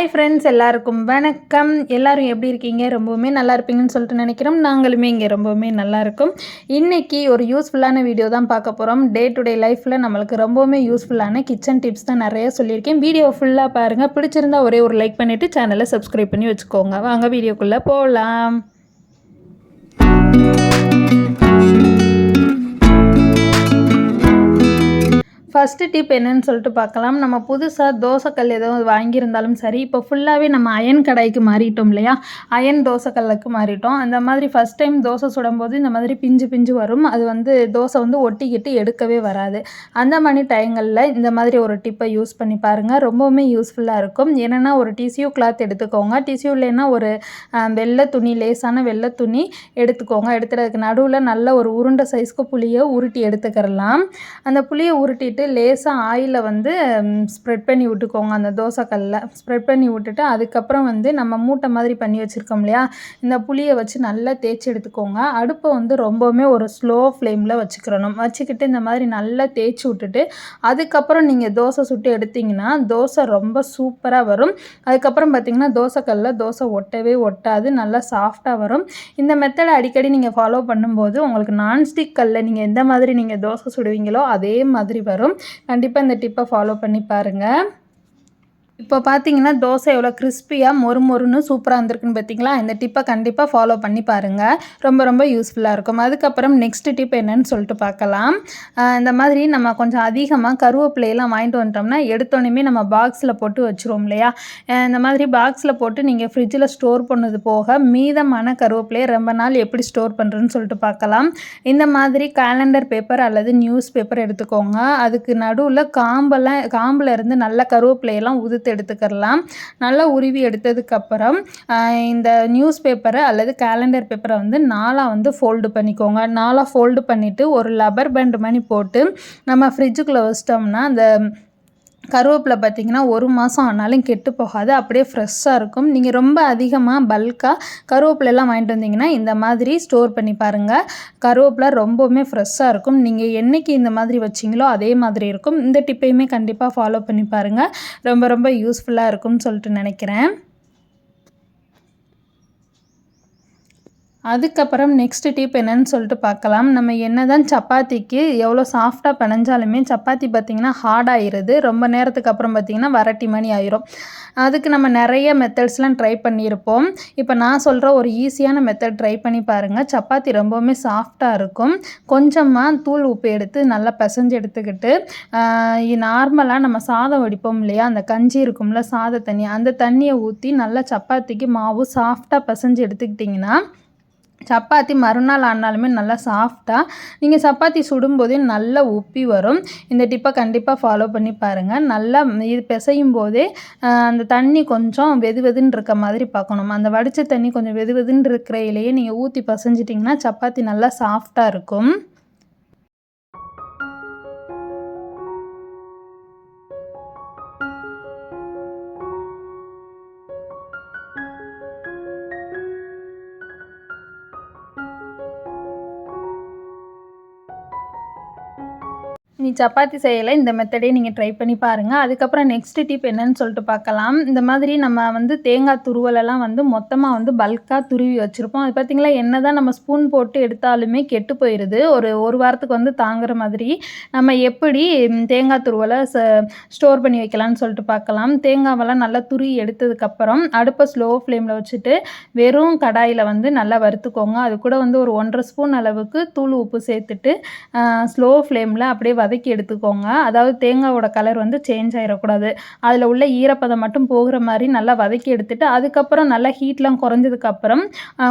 Hi friends எல்லாருக்கும் வணக்கம். எல்லாரும் எப்படி இருக்கீங்க? ரொம்பவுமே நல்லா இருப்பீங்கன்னு சொல்லிட்டு நினைக்கிறோம். நாங்களுமே இங்கே ரொம்பவுமே நல்லா இருக்கும். இன்றைக்கி ஒரு யூஸ்ஃபுல்லான வீடியோ தான் பார்க்க போகிறோம் டே டு டே லைஃப்பில் நம்மளுக்கு ரொம்பவுமே யூஸ்ஃபுல்லான கிச்சன் டிப்ஸ் தான் நிறைய சொல்லியிருக்கேன். வீடியோ ஃபுல்லாக பாருங்கள் பிடிச்சிருந்தா ஒரே ஒரு லைக் பண்ணிவிட்டு சேனலை சப்ஸ்கிரைப் பண்ணி வச்சுக்கோங்க. வாங்க வீடியோக்குள்ளே போகலாம் ஃபஸ்ட்டு டிப் என்னன்னு சொல்லிட்டு பார்க்கலாம். நம்ம புதுசாக தோசைக்கல் ஏதோ வாங்கியிருந்தாலும் சரி இப்போ ஃபுல்லாகவே நம்ம அயன் கடாய்க்கு மாறிட்டோம் இல்லையா? அயன் தோசைக்கல்லுக்கு மாறிட்டோம். அந்த மாதிரி ஃபஸ்ட் டைம் தோசை சுடும்போது இந்த மாதிரி பிஞ்சு பிஞ்சு வரும். அது வந்து தோசை வந்து ஒட்டிக்கிட்டு எடுக்கவே வராது. அந்த மாதிரி டைங்களில் இந்த மாதிரி ஒரு டிப்பை யூஸ் பண்ணி பாருங்கள் ரொம்பவுமே யூஸ்ஃபுல்லாக இருக்கும். என்னென்னா ஒரு டிசியூ கிளாத் எடுத்துக்கோங்க. டிசியூ இல்லைன்னா ஒரு வெள்ளை துணி லேசான வெள்ளை துணி எடுத்துக்கோங்க. எடுத்துகிறதுக்கு நடுவில் நல்ல ஒரு உருண்டை சைஸ்க்கு புளியை உருட்டி எடுத்துக்கிறலாம் அந்த புளியை உருட்டிட்டு லேசாக ஆயிலில் வந்து ஸ்ப்ரெட் பண்ணி விட்டுக்கோங்க அந்த தோசைக்கல்லில் ஸ்ப்ரெட் பண்ணி விட்டுட்டு அதுக்கப்புறம் வந்து நம்ம மூட்டை மாதிரி பண்ணி வச்சுருக்கோம் இல்லையா? இந்த புளியை வச்சு நல்லா தேய்ச்சி எடுத்துக்கோங்க. அடுப்பை வந்து ரொம்பவுமே ஒரு ஸ்லோ ஃப்ளேமில் வச்சுக்கிறணும். வச்சுக்கிட்டு இந்த மாதிரி நல்லா தேய்ச்சி விட்டுட்டு அதுக்கப்புறம் நீங்கள் தோசை சுட்டு எடுத்திங்கன்னா தோசை ரொம்ப சூப்பராக வரும். அதுக்கப்புறம் பார்த்திங்கன்னா தோசைக்கல்லில் தோசை ஒட்டவே ஒட்டாது நல்லா சாஃப்டாக வரும். இந்த மெத்தடை அடிக்கடி நீங்கள் ஃபாலோ பண்ணும்போது உங்களுக்கு நான்ஸ்டிக் கல்லில் நீங்கள் எந்த மாதிரி நீங்கள் தோசை சுடுவீங்களோ அதே மாதிரி வரும். கண்டிப்பாக இந்த டிப்பை ஃபாலோ பண்ணி பாருங்கள் இப்போ பார்த்தீங்கன்னா தோசை எவ்வளோ கிறிஸ்பியாக மொறு மொறுன்னு சூப்பராக இருந்திருக்குன்னு பார்த்தீங்களா இந்த டிப்பை கண்டிப்பாக ஃபாலோ பண்ணி பாருங்கள் ரொம்ப ரொம்ப யூஸ்ஃபுல்லாக இருக்கும். அதுக்கப்புறம் நெக்ஸ்ட் டிப் என்னன்னு சொல்லிட்டு பார்க்கலாம். இந்த மாதிரி நம்ம கொஞ்சம் அதிகமாக கருவேப்பிலையெல்லாம் வாங்கிட்டு வந்துட்டோம்னா எடுத்தோடனே நம்ம பாக்ஸில் போட்டு வச்சுருவோம் இல்லையா? இந்த மாதிரி பாக்ஸில் போட்டு நீங்கள் ஃப்ரிட்ஜில் ஸ்டோர் பண்ணது போக மீதமான கருவேப்பிலையை ரொம்ப நாள் எப்படி ஸ்டோர் பண்ணுறதுன்னு சொல்லிட்டு பார்க்கலாம். இந்த மாதிரி கேலண்டர் பேப்பர் அல்லது நியூஸ் பேப்பர் எடுத்துக்கோங்க. அதுக்கு நடுவில் காம்பெல்லாம் காம்பில் இருந்து நல்ல கருவேப்பிலையெல்லாம் உதுத்து எடுத்துக்கலாம் நல்லா உருவி எடுத்ததுக்கப்புறம் இந்த நியூஸ் பேப்பரை அல்லது கேலண்டர் பேப்பரை வந்து நாளாக வந்து ஃபோல்டு பண்ணிக்கோங்க. நாளாக ஃபோல்டு பண்ணிவிட்டு ஒரு லப்பர் பேண்ட் மாதிரி போட்டு நம்ம ஃப்ரிட்ஜுக்குள்ளே வச்சிட்டோம்னா அந்த கருவேப்பிலை பார்த்திங்கன்னா ஒரு மாதம் ஆனாலும் கெட்டு போகாது அப்படியே ஃப்ரெஷ்ஷாக இருக்கும். நீங்கள் ரொம்ப அதிகமாக பல்காக கருவேப்பிலெல்லாம் வாங்கிட்டு வந்தீங்கன்னா இந்த மாதிரி ஸ்டோர் பண்ணி பாருங்கள் கருவேப்பிலை ரொம்பவுமே ஃப்ரெஷ்ஷாக இருக்கும். நீங்கள் என்றைக்கு இந்த மாதிரி வச்சிங்களோ அதே மாதிரி இருக்கும். இந்த டிப்பையுமே கண்டிப்பாக ஃபாலோ பண்ணி பாருங்கள் ரொம்ப ரொம்ப யூஸ்ஃபுல்லாக இருக்கும்னு சொல்லிட்டு நினைக்கிறேன். அதுக்கப்புறம் நெக்ஸ்ட் டிப் என்னன்னு சொல்லிட்டு பார்க்கலாம். நம்ம என்ன தான் சப்பாத்திக்கு எவ்வளோ சாஃப்டாக பிணைஞ்சாலுமே சப்பாத்தி பார்த்திங்கன்னா ஹார்டாயிருது ரொம்ப நேரத்துக்கு அப்புறம் பார்த்திங்கன்னா வரட்டி மணி ஆயிரும். அதுக்கு நம்ம நிறைய மெத்தட்ஸ்லாம் ட்ரை பண்ணியிருப்போம். இப்போ நான் சொல்கிற ஒரு ஈஸியான மெத்தட் ட்ரை பண்ணி பாருங்கள் சப்பாத்தி ரொம்பவுமே சாஃப்டாக இருக்கும். கொஞ்சமாக தூள் உப்பு எடுத்து நல்லா பிசைஞ்சு எடுத்துக்கிட்டு நார்மலாக நம்ம சாதம் வடிப்போம் இல்லையா? அந்த கஞ்சி இருக்கும்ல சாத தண்ணி அந்த தண்ணியை ஊற்றி நல்லா சப்பாத்திக்கு மாவு சாஃப்டாக பிசைஞ்சு எடுத்துக்கிட்டிங்கன்னா சப்பாத்தி மறுநாள் ஆனாலுமே நல்லா சாஃப்டாக நீங்கள் சப்பாத்தி சுடும்போதே நல்லா உப்பி வரும். இந்த டிப்பை கண்டிப்பாக ஃபாலோ பண்ணி பாருங்கள் நல்லா இது பிசையும் போதே அந்த தண்ணி கொஞ்சம் வெது வெதுன்னு இருக்க மாதிரி பார்க்கணும். அந்த வடித்த தண்ணி கொஞ்சம் வெது வெதுன்னு இருக்கிறையிலேயே நீங்கள் ஊற்றி பசைஞ்சிட்டிங்கன்னா சப்பாத்தி நல்லா சாஃப்டாக இருக்கும். நீ சப்பாத்தி செய்யலை இந்த மெத்தடே நீங்கள் ட்ரை பண்ணி பாருங்கள் அதுக்கப்புறம் நெக்ஸ்ட் டிப் என்னன்னு சொல்லிட்டு பார்க்கலாம். இந்த மாதிரி நம்ம வந்து தேங்காய் துருவலெல்லாம் வந்து மொத்தமாக வந்து பல்காக துருவி வச்சுருப்போம். அது பார்த்திங்களா என்ன தான் நம்ம ஸ்பூன் போட்டு எடுத்தாலுமே கெட்டு போயிடுது ஒரு ஒரு வாரத்துக்கு வந்து தாங்குற மாதிரி நம்ம எப்படி தேங்காய் துருவலை ச ஸ்டோர் பண்ணி வைக்கலாம்னு சொல்லிட்டு பார்க்கலாம். தேங்காவெல்லாம் நல்லா துருவி எடுத்ததுக்கப்புறம் அடுப்பை ஸ்லோ ஃப்ளேமில் வச்சுட்டு வெறும் கடாயில் வந்து நல்லா வறுத்துக்கோங்க. அது கூட வந்து ஒரு ஒன்றரை ஸ்பூன் அளவுக்கு தூள் உப்பு சேர்த்துட்டு ஸ்லோ ஃப்ளேமில் அப்படியே வதக்கி எடுத்துக்கோங்க. அதாவது தேங்காவோட கலர் வந்து சேஞ்ச் ஆகிடக்கூடாது அதில் உள்ள ஈரப்பதம் மட்டும் போகிற மாதிரி நல்லா வதக்கி எடுத்துட்டு அதுக்கப்புறம் நல்லா ஹீட்லாம் குறைஞ்சதுக்கப்புறம்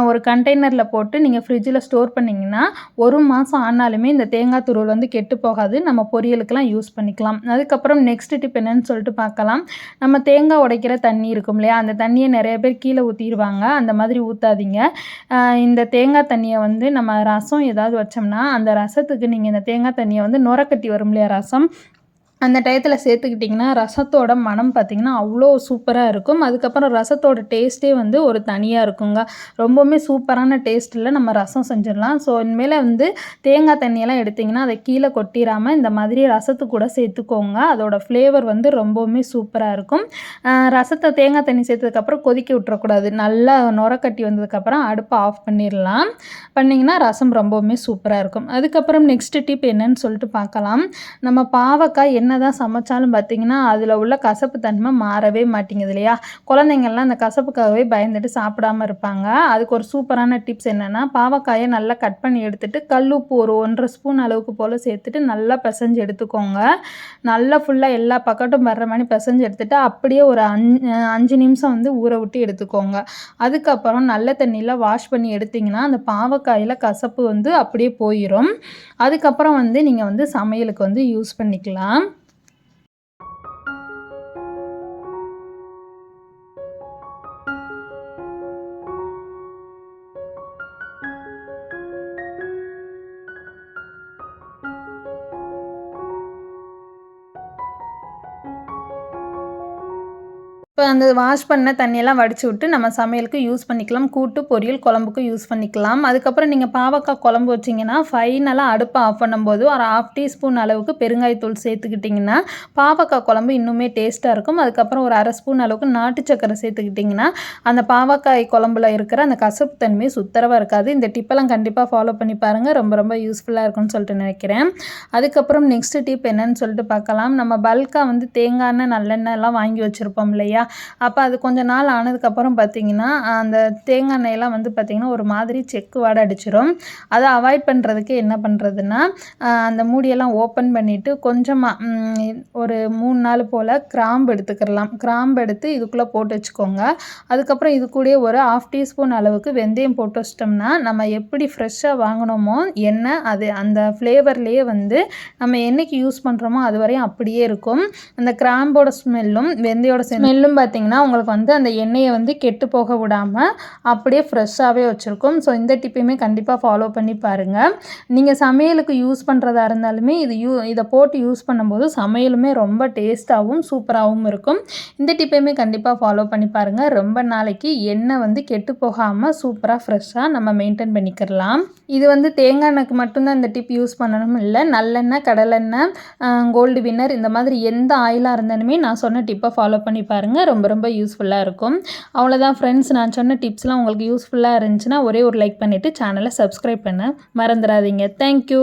ஒரு கண்டெய்னரில் போட்டு நீங்கள் ஃப்ரிட்ஜில் ஸ்டோர் பண்ணிங்கன்னா ஒரு மாதம் ஆனாலுமே இந்த தேங்காய் துருவல் வந்து கெட்டு போகாது. நம்ம பொரியலுக்கெல்லாம் யூஸ் பண்ணிக்கலாம். அதுக்கப்புறம் நெக்ஸ்ட் டிப் என்னன்னு சொல்லிட்டு பார்க்கலாம். நம்ம தேங்காய் உடைக்கிற தண்ணி இருக்கும் இல்லையா? அந்த தண்ணியை நிறைய பேர் கீழே ஊற்றிடுவாங்க அந்த மாதிரி ஊற்றாதீங்க இந்த தேங்காய் தண்ணியை வந்து நம்ம ரசம் ஏதாவது வச்சோம்னா அந்த ரசத்துக்கு நீங்கள் இந்த தேங்காய் தண்ணியை வந்து நுரக்கட்டி வரும் வரும் இல்லையா ரசம்? அந்த டயத்தில் சேர்த்துக்கிட்டிங்கன்னா ரசத்தோட மனம் பார்த்திங்கன்னா அவ்வளோ சூப்பராக இருக்கும். அதுக்கப்புறம் ரசத்தோட டேஸ்ட்டே வந்து ஒரு தனியாக இருக்குங்க. ரொம்பவுமே சூப்பரான டேஸ்ட்டில் நம்ம ரசம் செஞ்சிடலாம். ஸோ இனிமேல் வந்து தேங்காய் தண்ணியெல்லாம் எடுத்திங்கன்னா அதை கீழே கொட்டிடாமல் இந்த மாதிரி ரசத்து கூட சேர்த்துக்கோங்க. அதோட ஃப்ளேவர் வந்து ரொம்பவுமே சூப்பராக இருக்கும். ரசத்தை தேங்காய் தண்ணி சேர்த்ததுக்கப்புறம் கொதிக்க விட்டுறக்கூடாது. நல்லா நுரக்கட்டி வந்ததுக்கப்புறம் அடுப்பை ஆஃப் பண்ணிடலாம். பண்ணிங்கன்னா ரசம் ரொம்பவுமே சூப்பராக இருக்கும். அதுக்கப்புறம் நெக்ஸ்ட்டு டிப் என்னன்னு சொல்லிட்டு பார்க்கலாம் நம்ம பாவக்காய் என்ன என்ன தான் சமைச்சாலும் பார்த்திங்கன்னா அதில் உள்ள கசப்பு தன்மை மாறவே மாட்டேங்குது இல்லையா? குழந்தைங்கள்லாம் அந்த கசப்புக்காகவே பயந்துட்டு சாப்பிடாம இருப்பாங்க. அதுக்கு ஒரு சூப்பரான டிப்ஸ் என்னென்னா பாவக்காயை நல்லா கட் பண்ணி எடுத்துகிட்டு கல் உப்பு ஒரு ஒன்றரை ஸ்பூன் அளவுக்கு போல் சேர்த்துட்டு நல்லா பிசைஞ்சு எடுத்துக்கோங்க. நல்லா ஃபுல்லாக எல்லா பக்கட்டும் வர்ற மாதிரி பிசைஞ்சு எடுத்துகிட்டு அப்படியே ஒரு அஞ்சு அஞ்சு நிமிஷம் வந்து ஊற விட்டு எடுத்துக்கோங்க. அதுக்கப்புறம் நல்ல தண்ணியில் வாஷ் பண்ணி எடுத்திங்கன்னா அந்த பாவக்காயில் கசப்பு வந்து அப்படியே போயிடும் அதுக்கப்புறம் வந்து நீங்கள் வந்து சமையலுக்கு வந்து யூஸ் பண்ணிக்கலாம். இப்போ அந்த வாஷ் பண்ண தண்ணியெல்லாம் வடித்து விட்டு நம்ம சமையலுக்கு யூஸ் பண்ணிக்கலாம். கூட்டு பொரியல் குழம்புக்கு யூஸ் பண்ணிக்கலாம். அதுக்கப்புறம் நீங்கள் பாவக்காய் குழம்பு வச்சிங்கன்னா ஃபைனலாக அடுப்பை ஆஃப் பண்ணும்போது ஒரு ஆஃப் டீஸ்பூன் அளவுக்கு பெருங்காயத்தூள் சேர்த்துக்கிட்டிங்கன்னா பாவக்காய் குழம்பு இன்னுமே டேஸ்ட்டாக இருக்கும். அதுக்கப்புறம் ஒரு அரை ஸ்பூன் அளவுக்கு நாட்டு சக்கரை சேர்த்துக்கிட்டிங்கன்னா அந்த பாவக்காய் குழம்புல இருக்கிற அந்த கசப்பு தன்மை சுத்தரவாக இருக்காது. இந்த டிப்பெல்லாம் கண்டிப்பாக ஃபாலோ பண்ணி பாருங்கள் ரொம்ப ரொம்ப யூஸ்ஃபுல்லாக இருக்கும்னு சொல்லிட்டு நினைக்கிறேன். அதுக்கப்புறம் நெக்ஸ்ட் டிப் என்னன்னு சொல்லிட்டு பார்க்கலாம். நம்ம பல்காக வந்து தேங்காய் எண்ணெய் நல்லெண்ணெய் எல்லாம் வாங்கி வச்சுருப்போம் இல்லையா? அப்போ அது கொஞ்ச நாள் ஆனதுக்கப்புறம் பார்த்திங்கன்னா அந்த தேங்காய் எண்ணெயெல்லாம் வந்து பார்த்திங்கன்னா ஒரு மாதிரி செக்கு வாடை அடிச்சிடும் அதை அவாய்ட் பண்ணுறதுக்கு என்ன பண்ணுறதுன்னா அந்த மூடியெல்லாம் ஓப்பன் பண்ணிவிட்டு கொஞ்சமாக ஒரு மூணு நாள் போல் கிராம்பு எடுத்துக்கிடலாம் கிராம்பு எடுத்து இதுக்குள்ளே போட்டு வச்சுக்கோங்க. அதுக்கப்புறம் இது கூட ஒரு ஆஃப் டீஸ்பூன் அளவுக்கு வெந்தயம் போட்டு வச்சிட்டோம்னா நம்ம எப்படி ஃப்ரெஷ்ஷாக வாங்கினோமோ எண்ணெய் அது அந்த ஃப்ளேவர்லேயே வந்து நம்ம என்றைக்கு யூஸ் பண்ணுறோமோ அது வரையும் அப்படியே இருக்கும். அந்த கிராம்போட ஸ்மெல்லும் வெந்தயோட ஸ்மெல்லும் பார்த்திங்கன்னா உங்களுக்கு வந்து அந்த எண்ணெயை வந்து கெட்டு போக விடாமல் அப்படியே ஃப்ரெஷ்ஷாகவே வச்சுருக்கும். ஸோ இந்த டிப்பையுமே கண்டிப்பாக ஃபாலோ பண்ணி பாருங்கள் நீங்கள் சமையலுக்கு யூஸ் பண்ணுறதா இருந்தாலுமே இது யூ இதை போட்டு யூஸ் பண்ணும்போது சமையலுமே ரொம்ப டேஸ்ட்டாகவும் சூப்பராகவும் இருக்கும். இந்த டிப்பையுமே கண்டிப்பாக ஃபாலோ பண்ணி பாருங்கள் ரொம்ப நாளைக்கு எண்ணெய் வந்து கெட்டு போகாமல் சூப்பராக ஃப்ரெஷ்ஷாக நம்ம மெயின்டைன் பண்ணிக்கிறலாம் இது வந்து தேங்காய் எண்ணெய்க்கு மட்டும்தான் இந்த டிப் யூஸ் பண்ணணும் இல்லை. நல்லெண்ணெய் கடலெண்ணெய் கோல்டு வின்னர் இந்த மாதிரி எந்த ஆயிலாக இருந்தாலுமே நான் சொன்ன டிப்பை ஃபாலோ பண்ணி பாருங்கள் பாருங்கள் ரொம்ப ரொம்ப யூஸ்ஃபுல்லாக இருக்கும். அவ்வளோதான் ஃப்ரெண்ட்ஸ் நான் சொன்ன டிப்ஸ்லாம் உங்களுக்கு யூஸ்ஃபுல்லாக இருந்துச்சுன்னா ஒரே ஒரு லைக் பண்ணிவிட்டு சேனலை சப்ஸ்கிரைப் பண்ண மறந்துடாதீங்க. தேங்க்யூ